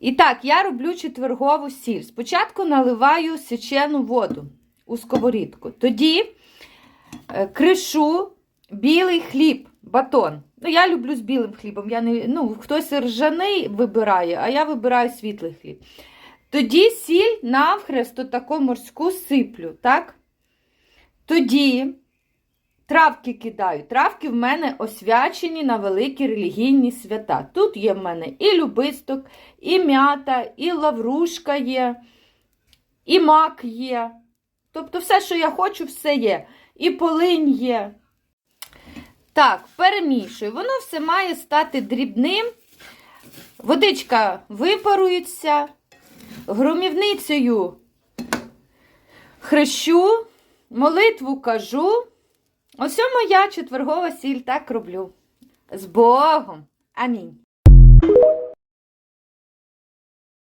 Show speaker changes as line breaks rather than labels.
І так, я роблю четвергову сіль. Спочатку наливаю сечену воду у сковорідку. Тоді е, кришу білий хліб, батон. Ну, я люблю з білим хлібом. Я не, ну, хтось ржаний вибирає, а я вибираю світлий хліб. Тоді сіль навхрест таку морську сиплю, так? Тоді травки кидаю. Травки в мене освячені на великі релігійні свята. Тут є в мене і любисток, і м'ята, і лаврушка є, і мак є. Тобто все, що я хочу, все є. І полинь є. Так, перемішую. Воно все має стати дрібним. Водичка випарується. Громівницею хрещу, молитву кажу. Ось я четвергова сіль так роблю. З Богом! Амінь.